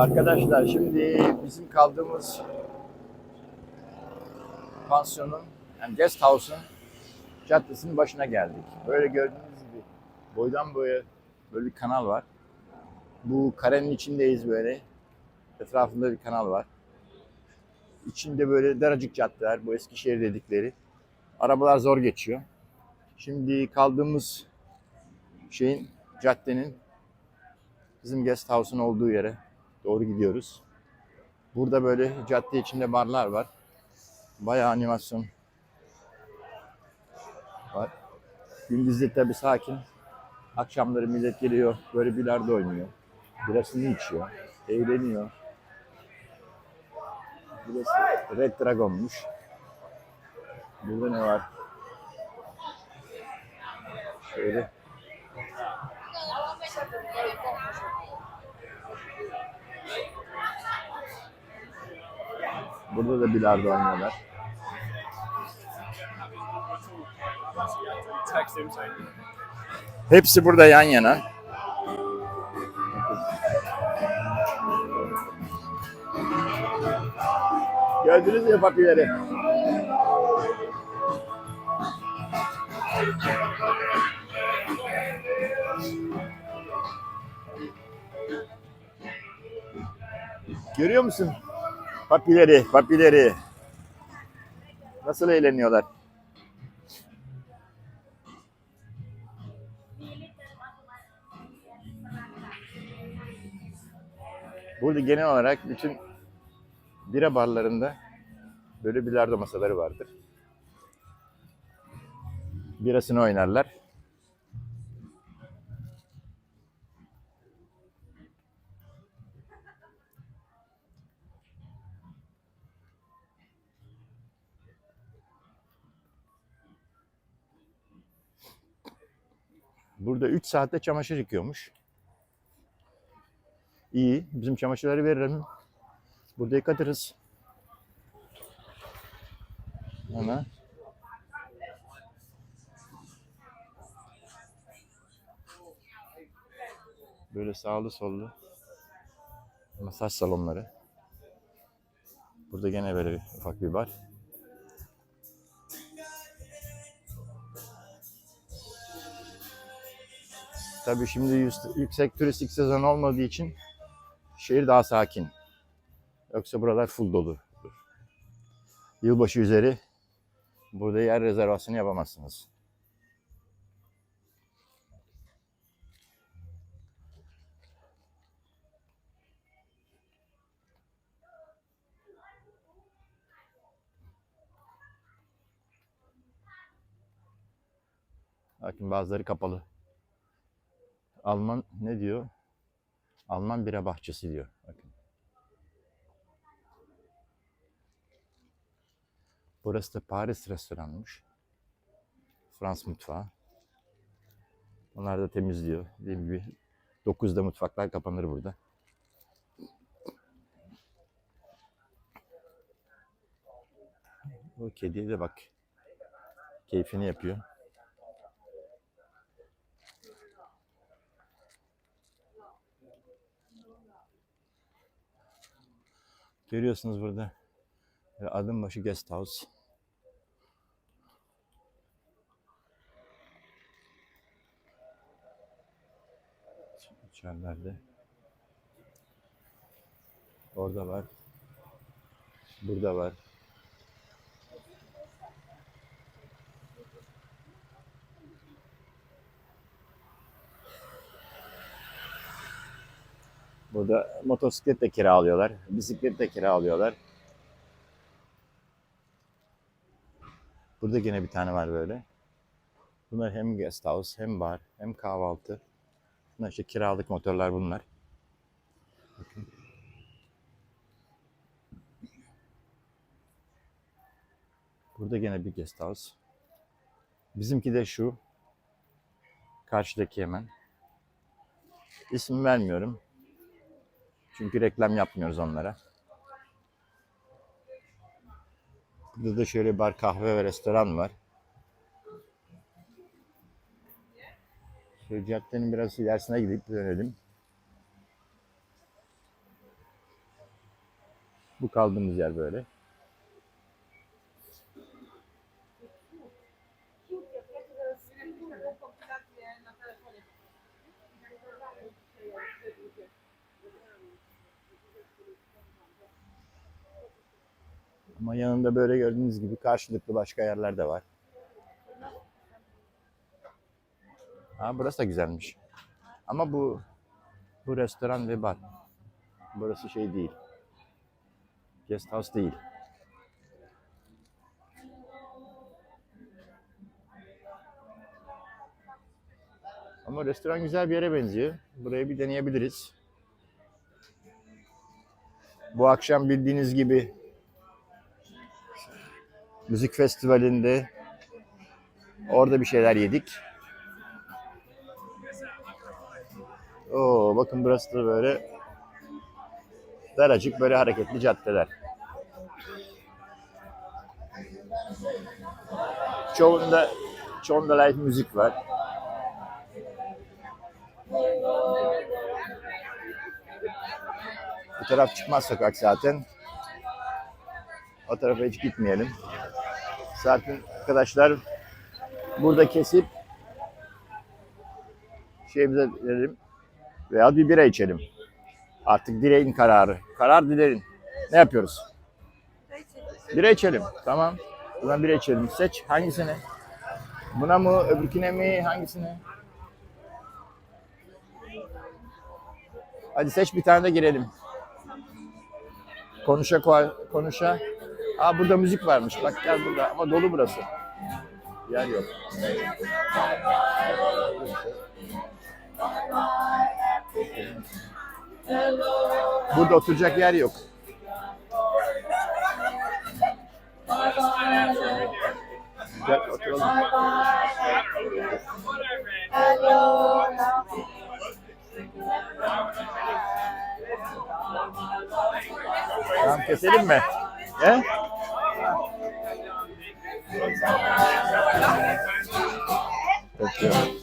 Arkadaşlar şimdi bizim kaldığımız pansiyonun yani guest house'un caddesinin başına geldik. Böyle gördüğünüz gibi boydan boya böyle bir kanal var. Bu karenin içindeyiz böyle. Etrafında bir kanal var. İçinde böyle daracık caddeler, bu Eskişehir dedikleri. Arabalar zor geçiyor. Şimdi kaldığımız şeyin, caddenin bizim guest house'un olduğu yere doğru gidiyoruz. Burada böyle cadde içinde barlar var. Bayağı animasyon var. Gündüzde tabii sakin. Akşamları millet geliyor, böyle bilardo oynuyor. Birasını içiyor, eğleniyor. Burası Red Dragon'muş. Burada ne var? Şöyle. Burada da bilardo oynuyorlar. Hepsi burada yan yana. Gördünüz mü papileri? Görüyor musun? Papileri, papileri. Nasıl eğleniyorlar? Burada genel olarak bütün bira barlarında böyle bilardo masaları vardır. Birasını oynarlar. Burada 3 saatte çamaşır yıkıyormuş. İyi. Bizim çamaşırları veririm. Burada yıkatırız. Ana. Böyle sağlı sollu masaj salonları. Burada gene böyle bir, ufak bir bar. Tabii şimdi yüksek turistik sezon olmadığı için şehir daha sakin. Yoksa buralar full dolu. Yılbaşı üzeri burada yer rezervasyonu yapamazsınız. Bakın bazıları kapalı. Alman ne diyor? Alman bira bahçesi diyor. Bakın. Burası da Paris restoranmış. Frans mutfağı. Onlar da temizliyor. Dediğim gibi 9'da mutfaklar kapanır burada. O kediye de bak. Keyfini yapıyor. Görüyorsunuz burada. Adım başı guest house. İçerilerde. Orada var. Burada var. Burada motosiklet de kiralıyorlar, bisiklet de kiralıyorlar. Burada gene bir tane var böyle. Bunlar hem guest house, hem bar, hem kahvaltı. Bunlar işte kiralık motorlar bunlar. Bakın. Burada gene bir guest house. Bizimki de şu. Karşıdaki hemen. İsim vermiyorum. Çünkü reklam yapmıyoruz onlara. Burada da şöyle bar, kahve ve restoran var. Şöyle caddenin biraz ilerisine gidip dönelim. Bu kaldığımız yer böyle. Ama yanında böyle gördüğünüz gibi karşılıklı başka yerler de var. Ha burası da güzelmiş. Ama bu bu restoran ve bar. Burası şey değil. Guest house değil. Ama restoran güzel bir yere benziyor. Burayı bir deneyebiliriz. Bu akşam bildiğiniz gibi müzik festivalinde orada bir şeyler yedik. Oo, bakın burası da böyle daracık böyle hareketli caddeler. Çoğunda çoğunda live müzik var. Bu taraf çıkmaz sokak zaten. O tarafa hiç gitmeyelim. Zaten arkadaşlar burada kesip şeyimize verelim veya bir bira içelim. Artık dileğin kararı. Karar dilerin. Ne yapıyoruz? Bira içelim. Tamam. Buna bira içelim. Seç hangisini? Buna mı, öbürküne mi, hangisini? Hadi seç bir tane de girelim. Konuşa konuşa. Aa burada müzik varmış. Bak gel burada ama dolu burası. Yer yok. Burada oturacak yer yok. Gel oturalım. Tamam keselim mi? He? Okay.